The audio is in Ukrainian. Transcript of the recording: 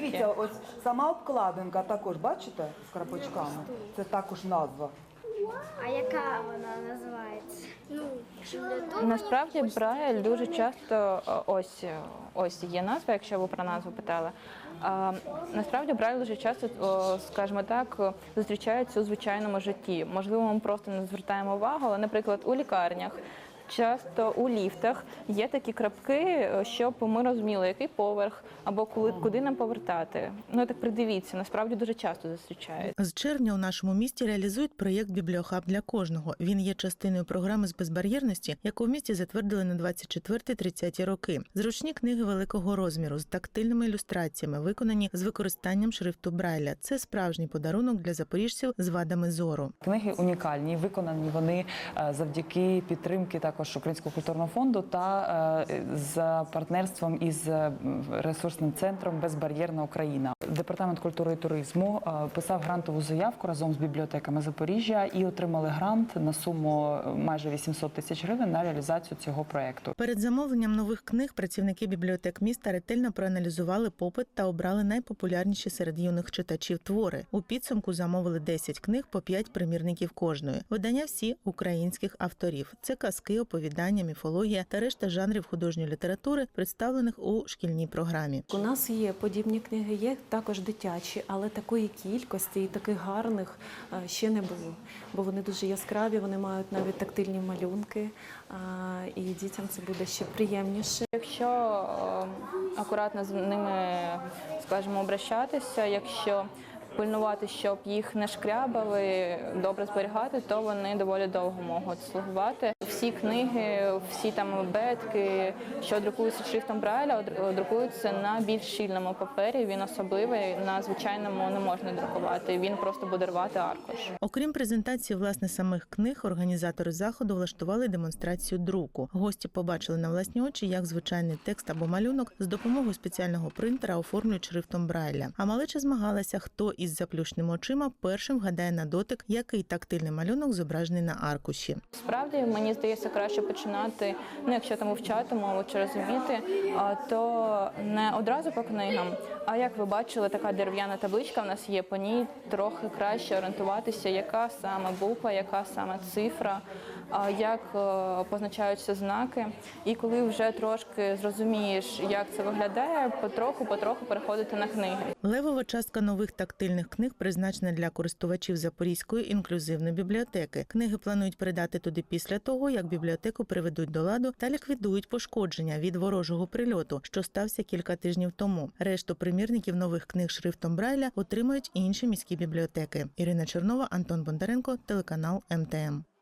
дивіться, ось сама обкладинка також, бачите, з крапочками. Це також назва. А яка вона називається? Ну, Насправді Брайль дуже часто ось ось є назва, якщо ви про назву питали. А, насправді Брайль дуже часто, о, скажімо так, зустрічається у звичайному житті. Можливо, ми просто не звертаємо увагу, але, наприклад, у лікарнях. Часто у ліфтах є такі крапки, е, щоб ми розуміли, який поверх або коли куди нам повертати. Ну так придивіться, насправді дуже часто зустрічають. З червня у нашому місті реалізують проєкт Бібліохаб для кожного. Він є частиною програми з безбар'єрності, яку в місті затвердили на 24-30 роки. Зручні книги великого розміру з тактильними ілюстраціями, виконані з використанням шрифту Брайля. Це справжній подарунок для запоріжців з вадами зору. Книги унікальні, виконані вони е, завдяки підтримки також Українського культурного фонду та е, з партнерством із ресурсним центром Безбар'єрна Україна. Департамент культури і туризму е, писав грантову заявку разом з бібліотеками Запоріжжя і отримали грант на суму е, майже 800 тисяч гривень на реалізацію цього проекту. Перед замовленням нових книг працівники бібліотек міста ретельно проаналізували попит та обрали найпопулярніші серед юних читачів твори. У підсумку замовили 10 книг по 5 примірників кожної. Видання всі українських авторів. Це казки, оповідання, міфологія та решта жанрів художньої літератури, представлених у шкільній програмі. У нас є подібні книги, є також дитячі, але такої кількості і таких гарних е, ще не було. Бо вони дуже яскраві, вони мають навіть тактильні малюнки, і дітям це буде ще приємніше. Якщо е, акуратно з ними, скажімо, обращатися, якщо пильнувати, щоб їх не шкрябали, добре зберігати, то вони доволі довго можуть слугувати. Всі книги, всі там бетки, що друкуються шрифтом Брайля, друкуються на більш щільному папері. Він особливий, на звичайному не можна друкувати. Він просто буде рвати аркуш. Окрім презентації власне самих книг, організатори заходу влаштували демонстрацію друку. Гості побачили на власні очі, як звичайний текст або малюнок з допомогою спеціального принтера оформлюють шрифтом Брайля. А малеча змагалася, хто із заплющеними очима першим вгадає на дотик, який тактильний малюнок зображений на аркуші. Справді мені здається, краще починати, ну якщо там вивчати мову чи розуміти, то не одразу по книгам. А як ви бачили, така дерев'яна табличка в нас є. По ній трохи краще орієнтуватися, яка саме буква, яка саме цифра, як е, позначаються знаки. І коли вже трошки зрозумієш, як це виглядає, потроху, потроху переходити на книги. Левова частка нових тактильних книг призначена для користувачів Запорізької інклюзивної бібліотеки. Книги планують передати туди після того, як бібліотеку приведуть до ладу та ліквідують пошкодження від ворожого прильоту, що стався кілька тижнів тому. Решту примірників нових книг шрифтом Брайля отримають інші міські бібліотеки. Ірина Чернова, Антон Бондаренко, телеканал МТМ.